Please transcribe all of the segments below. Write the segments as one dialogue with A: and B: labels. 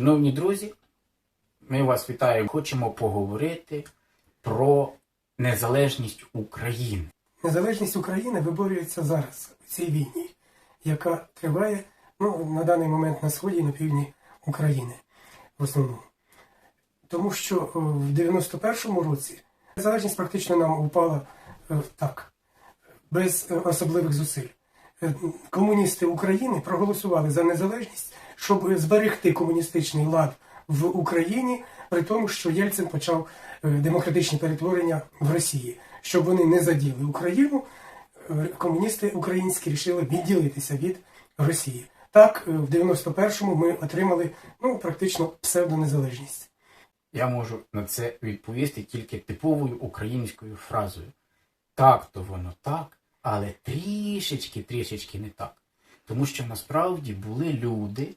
A: Шановні друзі, ми вас вітаємо. Хочемо поговорити про незалежність України.
B: Незалежність України виборюється зараз в цій війні, яка триває ну, на даний момент на сході і на півдні України в основному. Тому що е, в 91-му році незалежність практично нам упала е, так, без е, особливих зусиль. Е, Комуністи України проголосували за незалежність, щоб зберегти комуністичний лад в Україні, при тому, що Єльцин почав е, демократичні перетворення в Росії. Щоб вони не заділи Україну, е, комуністи українські рішили відділитися від Росії. Так, в 91-му ми отримали ну, практично псевдонезалежність.
A: Я можу на це відповісти тільки типовою українською фразою. Так, то воно так, але трішечки, трішечки не так. Тому що насправді були люди,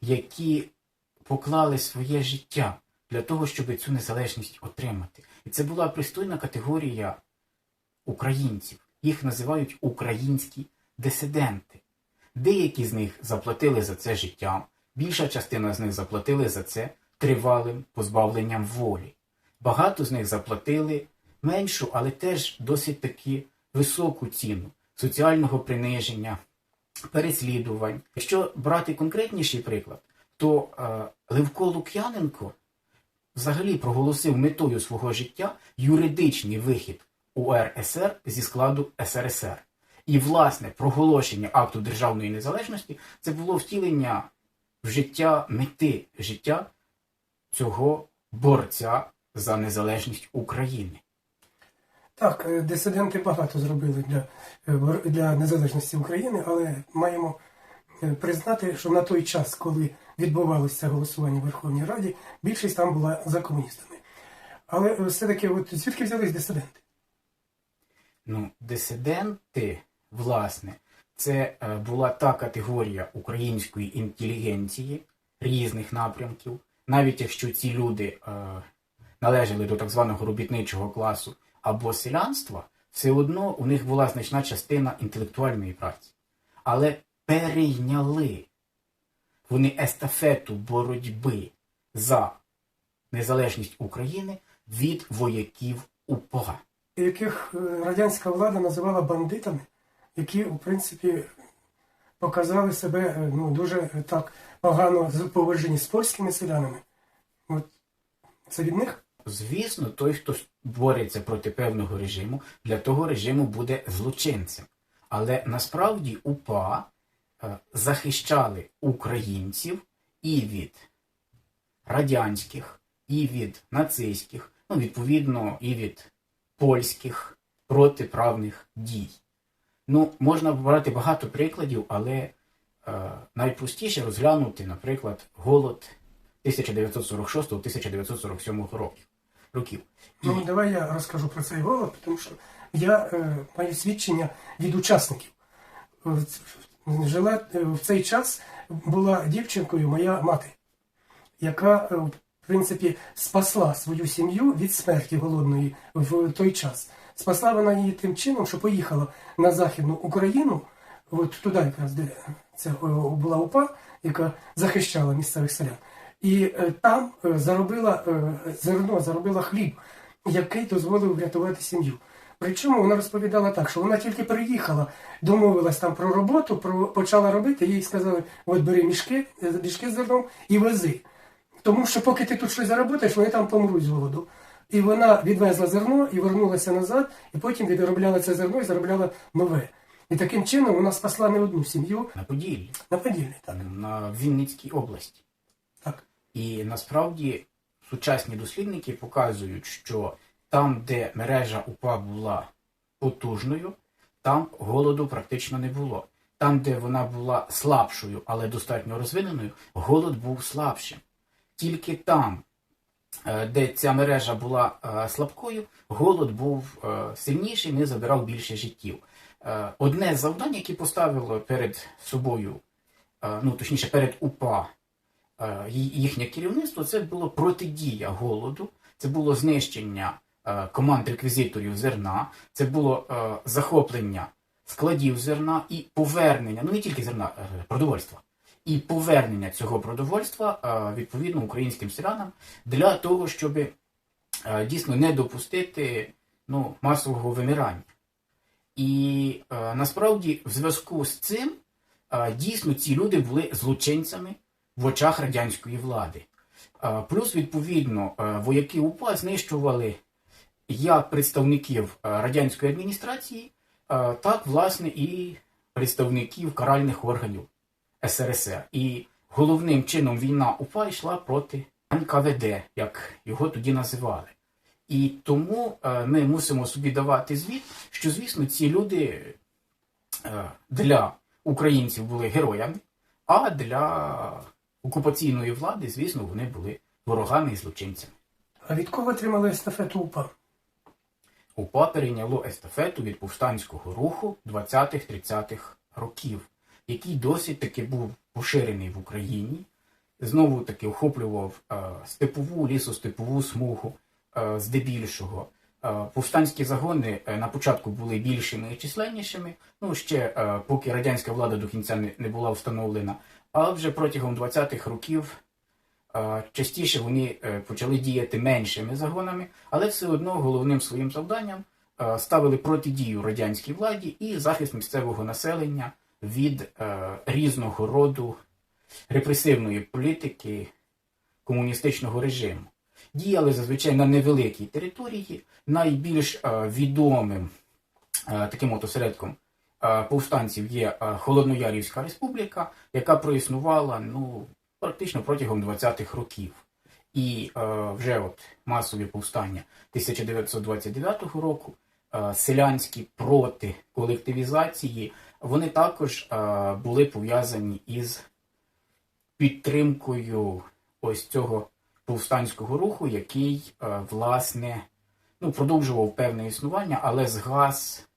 A: які поклали своє життя для того, щоб цю незалежність отримати. І це була пристойна категорія українців. Їх називають українські дисиденти. Деякі з них заплатили за це життям, більша частина з них заплатили за це тривалим позбавленням волі. Багато з них заплатили меншу, але теж досить таки високу ціну соціального приниження, переслідувань. Якщо брати конкретніший приклад, то е, Левко Лук'яненко взагалі проголосив метою свого життя юридичний вихід УРСР зі складу СРСР. І, власне, проголошення акту державної незалежності це було втілення в життя мети життя цього борця за незалежність України.
B: Так, е, дисиденти багато зробили для, е, для незалежності України, але маємо е, признати, що на той час, коли відбувалося голосування в Верховній Раді, більшість там була за комуністами. Але все-таки, от звідки взялись дисиденти?
A: Ну, дисиденти, власне, це була та категорія української інтелігенції різних напрямків, навіть якщо ці люди належали до так званого робітничого класу або селянства, все одно у них була значна частина інтелектуальної праці. Але перейняли вони естафету боротьби за незалежність України від вояків УПА.
B: яких е, радянська влада називала бандитами, які, в принципі, показали себе е, ну, дуже е, так погано поводжені з польськими селянами. От це від них?
A: Звісно, той, хто бореться проти певного режиму, для того режиму буде злочинцем. Але насправді УПА е, захищали українців і від радянських, і від нацистських, ну, відповідно, і від польських протиправних дій. Ну, можна брати багато прикладів, але е, найпростіше розглянути, наприклад, голод 1946-1947 років. Років.
B: Ну, давай я розкажу про цей голод, тому що я е, маю свідчення від учасників. Е, Жила е, в цей час була дівчинкою моя мати, яка, е, в принципі, спасла свою сім'ю від смерті голодної в той час. Спасла вона її тим чином, що поїхала на Західну Україну, от туди якраз, де це була УПА, яка захищала місцевих селян. І е, там е, заробила е, зерно, заробила хліб, який дозволив врятувати сім'ю. Причому вона розповідала так, що вона тільки приїхала, домовилась там про роботу, про почала робити. Їй сказали: от бери мішки, мішки з зерном і вези. Тому що поки ти тут щось заработаєш, вони там помруть з голоду. І вона відвезла зерно і вернулася назад, і потім відробляла це зерно і заробляла нове. І таким чином вона спасла не одну сім'ю
A: на Поділлі,
B: на Поділлі. Так.
A: на Вінницькій області. І насправді сучасні дослідники показують, що там, де мережа УПА була потужною, там голоду практично не було. Там, де вона була слабшою, але достатньо розвиненою, голод був слабшим. Тільки там, е, де ця мережа була е, слабкою, голод був е, сильніший, не забирав більше життів. Одне з завдань, яке поставило перед собою, ну точніше, перед УПА їхнє керівництво, це було протидія голоду, це було знищення е, команд реквізиторів зерна, це було е, захоплення складів зерна і повернення, ну не тільки зерна, е, продовольства, і повернення цього продовольства е, відповідно українським селянам для того, щоб е, дійсно не допустити ну, масового вимирання. І е, насправді, в зв'язку з цим, е, дійсно ці люди були злочинцями в очах радянської влади. Плюс, відповідно, вояки УПА знищували як представників радянської адміністрації, так, власне, і представників каральних органів СРСР. І головним чином війна УПА йшла проти НКВД, як його тоді називали. І тому ми мусимо собі давати звіт, що, звісно, ці люди для українців були героями, а для окупаційної влади, звісно, вони були ворогами і злочинцями.
B: А від кого отримали естафету УПА?
A: УПА перейняло естафету від повстанського руху 20-30-х років, який досить таки був поширений в Україні, знову таки охоплював е, степову, лісостепову смугу е, здебільшого. Е, повстанські загони е, на початку були більшими і численнішими, ну ще е, поки радянська влада до кінця не, була встановлена. А вже протягом 20-х років Частіше вони почали діяти меншими загонами, але все одно головним своїм завданням ставили протидію радянській владі і захист місцевого населення від різного роду репресивної політики комуністичного режиму. Діяли зазвичай на невеликій території. Найбільш е, відомим е, таким от осередком е, повстанців є Холодноярівська республіка, яка проіснувала ну, практично протягом 20-х років. І вже от масові повстання 1929 року, селянські проти колективізації, вони також були пов'язані із підтримкою ось цього повстанського руху, який, е, власне, ну, продовжував певне існування, але згас,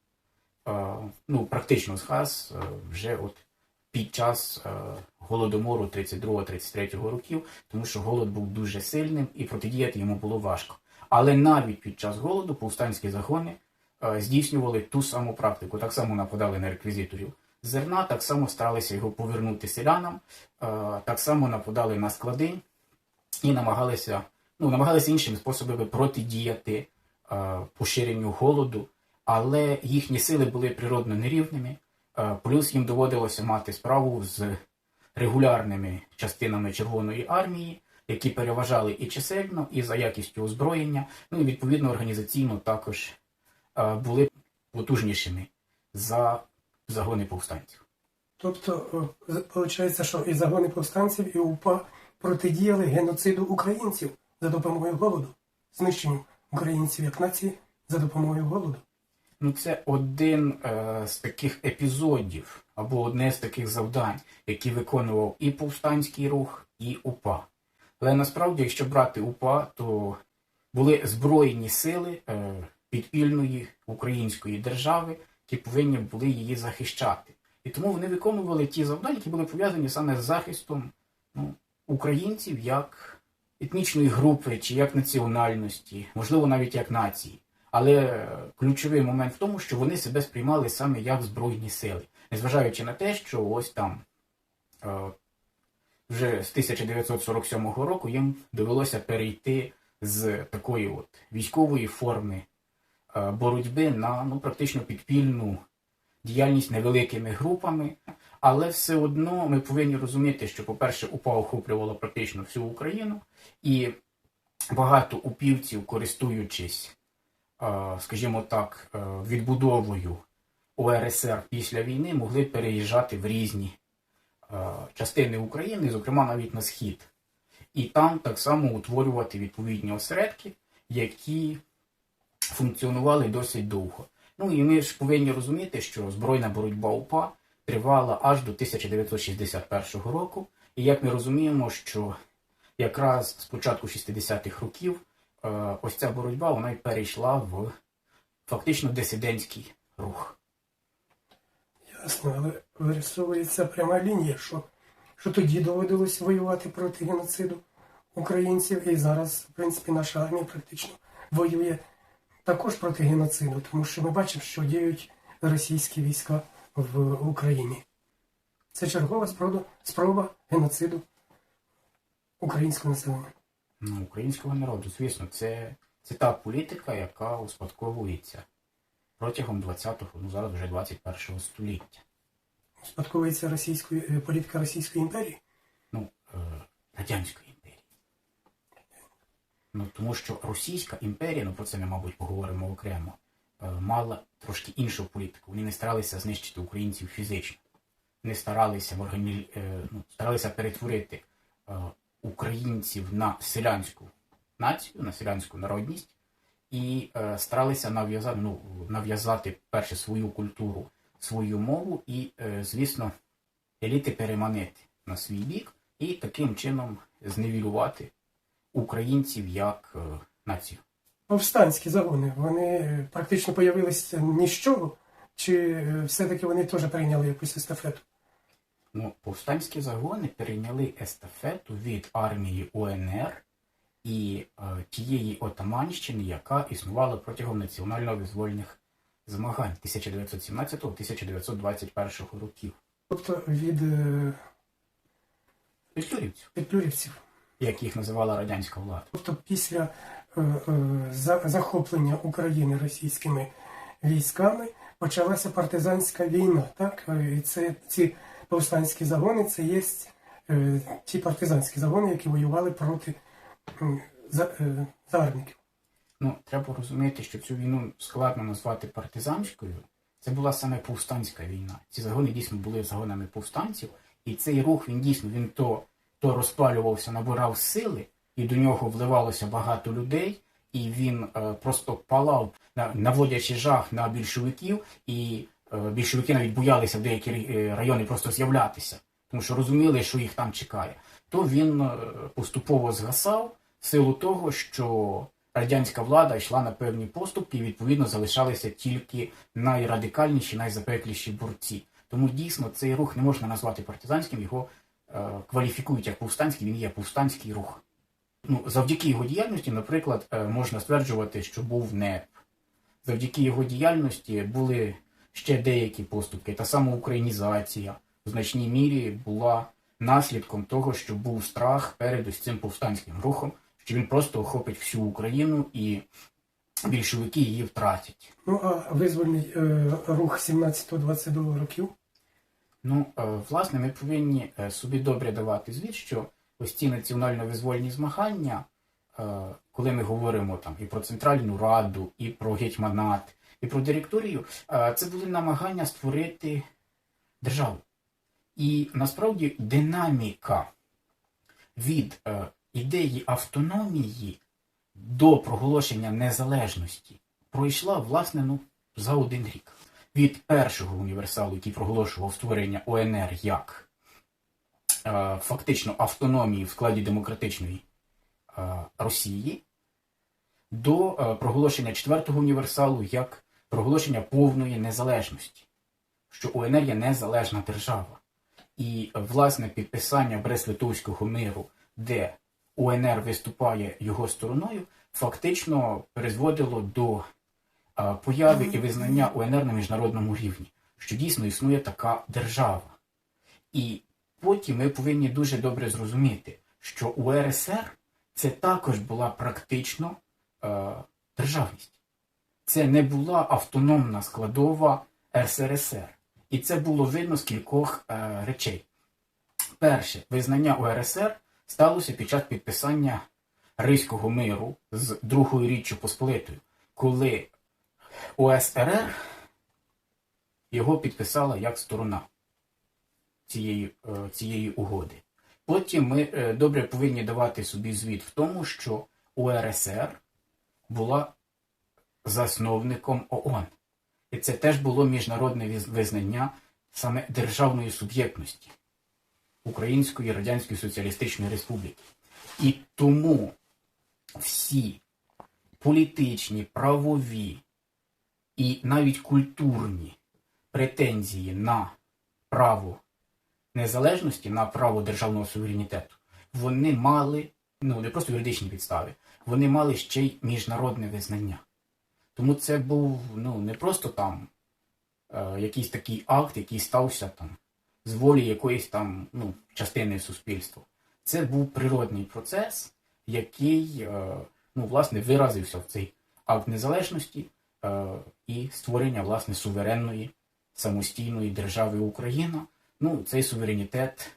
A: е, ну, практично згас е, вже от під час голодомору 32-33 років, тому що голод був дуже сильним і протидіяти йому було важко. Але навіть під час голоду повстанські загони здійснювали ту саму практику, так само нападали на реквізиторів зерна, так само старалися його повернути селянам, так само нападали на склади і намагалися, ну, намагалися іншими способами протидіяти е, поширенню голоду, але їхні сили були природно нерівними. Е, Плюс їм доводилося мати справу з регулярними частинами Червоної армії, які переважали і чисельно, і за якістю озброєння, ну і відповідно організаційно також е, були потужнішими за загони повстанців.
B: Тобто, виходить, що і загони повстанців, і УПА протидіяли геноциду українців за допомогою голоду, знищенню українців як нації за допомогою голоду.
A: Ну, це один е, з таких епізодів або одне з таких завдань, які виконував і повстанський рух, і УПА. Але насправді, якщо брати УПА, то були збройні сили е, підпільної української держави, які повинні були її захищати. І тому вони виконували ті завдання, які були пов'язані саме з захистом ну, українців як етнічної групи чи як національності, можливо, навіть як нації. Але ключовий момент в тому, що вони себе сприймали саме як збройні сили, незважаючи на те, що ось там е, вже з 1947 року їм довелося перейти з такої от військової форми е, боротьби на ну, практично підпільну діяльність невеликими групами. Але все одно ми повинні розуміти, що, по-перше, УПА охоплювала практично всю Україну, і багато упівців, користуючись е, скажімо так, е, відбудовою УРСР після війни могли переїжджати в різні е, частини України, зокрема навіть на схід, і там так само утворювати відповідні осередки, які функціонували досить довго. Ну і ми ж повинні розуміти, що збройна боротьба УПА тривала аж до 1961 року. І як ми розуміємо, що якраз з початку 60-х років е, ось ця боротьба вона й перейшла в фактично дисидентський рух.
B: Ясно, але вирисовується пряма лінія, що, що тоді доводилось воювати проти геноциду українців, і зараз, в принципі, наша армія практично воює також проти геноциду, тому що ми бачимо, що діють російські війська в Україні. Це чергова спроба, спроба геноциду українського населення.
A: Ну, українського народу, звісно, це, це та політика, яка успадковується протягом 20-го, ну зараз вже 21-го століття.
B: Спадковується російської е, політика Російської імперії.
A: Ну, е, Радянської. Ну, тому що Російська імперія, ну про це ми, мабуть, поговоримо окремо, е, мала трошки іншу політику. Вони не старалися знищити українців фізично. Не старалися, органі... е, ну, старалися перетворити е, українців на селянську націю, на селянську народність, і старалися нав'язати, ну, нав'язати перше свою культуру, свою мову і, звісно, еліти переманити на свій бік і таким чином зневілювати українців як е, націю.
B: Повстанські загони, вони е, практично появилися ні з чого, чи е, все-таки вони теж прийняли якусь естафету?
A: Ну, повстанські загони перейняли естафету від армії УНР і е, тієї отаманщини, яка існувала протягом національно-визвольних змагань 1917-1921 років.
B: Тобто від е,
A: петлюрівців. Як їх називала радянська влада.
B: Тобто після е, е, захоплення України російськими військами почалася партизанська війна. Так? Е, І це ці повстанські загони, це є е, ті партизанські загони, які воювали проти е, загарбників.
A: Ну, треба розуміти, що цю війну складно назвати партизанською. Це була саме повстанська війна. Ці загони дійсно були загонами повстанців, і цей рух він дійсно він то, то розпалювався, набирав сили, і до нього вливалося багато людей, і він е, просто палав, наводячи жах на більшовиків, і е, більшовики навіть боялися в деякі е, райони просто з'являтися, тому що розуміли, що їх там чекає. То він поступово згасав в силу того, що радянська влада йшла на певні поступки, і відповідно залишалися тільки найрадикальніші, найзапекліші борці. Тому дійсно цей рух не можна назвати партизанським, його кваліфікують як повстанський, він є повстанський рух. Ну, завдяки його діяльності, наприклад, е, можна стверджувати, що був НЕП. Завдяки його діяльності були ще деякі поступки. Та сама українізація в значній мірі була наслідком того, що був страх перед ось цим повстанським рухом, що він просто охопить всю Україну і більшовики її втратять.
B: Ну а визвольний е, рух 17-22 років.
A: Ну, е, власне, ми повинні е, собі добре давати звіт, що ось ці національно-визвольні змагання, е, коли ми говоримо там і про Центральну Раду, і про гетьманат, і про директорію, це були намагання створити державу. І насправді динаміка від ідеї автономії до проголошення незалежності пройшла, власне, ну, за один рік. Від першого універсалу, який проголошував створення ОНР як е, фактично автономії в складі демократичної е, Росії, до е, проголошення четвертого універсалу як проголошення повної незалежності, що УНР є незалежна держава. І власне підписання Брест-Литовського миру, де УНР виступає його стороною, фактично призводило до появи і визнання УНР на міжнародному рівні, що дійсно існує така держава. І потім ми повинні дуже добре зрозуміти, що УРСР це також була практично е, державність. Це не була автономна складова СРСР. І це було видно з кількох е, речей. Перше, визнання УРСР сталося під час підписання Ризького миру з Другою Річчю Посполитою, коли ОСРР його підписала як сторона цієї, е, цієї угоди. Потім ми е, добре повинні давати собі звіт в тому, що УРСР була засновником ООН. І це теж було міжнародне визнання саме державної суб'єктності Української Радянської Соціалістичної Республіки. І тому всі політичні, правові і навіть культурні претензії на право незалежності, на право державного суверенітету, вони мали ну не просто юридичні підстави, вони мали ще й міжнародне визнання. Тому це був ну не просто там е, якийсь такий акт, який стався там з волі якоїсь там ну, частини суспільства. Це був природний процес, який е, ну, власне, виразився в цей акт незалежності е, і створення власне суверенної самостійної держави Україна. Ну, цей суверенітет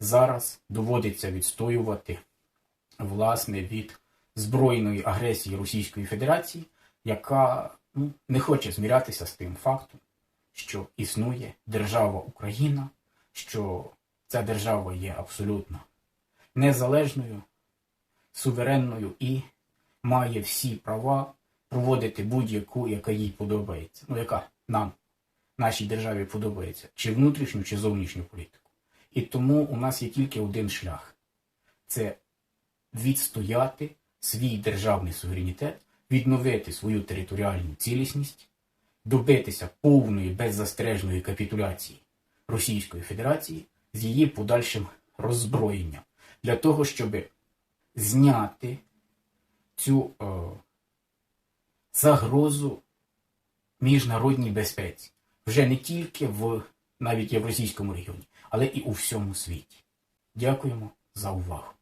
A: зараз доводиться відстоювати власне від збройної агресії Російської Федерації, яка ну, не хоче змірятися з тим фактом, що існує держава Україна, що ця держава є абсолютно незалежною, суверенною і має всі права проводити будь-яку, яка їй подобається. Ну, яка нам, нашій державі подобається, чи внутрішню, чи зовнішню політику. І тому у нас є тільки один шлях це відстояти свій державний суверенітет, відновити свою територіальну цілісність, добитися повної беззастережної капітуляції Російської Федерації з її подальшим роззброєнням для того, щоб зняти цю е, загрозу міжнародній безпеці вже не тільки в навіть євразійському регіоні, але і у всьому світі. Дякуємо за увагу.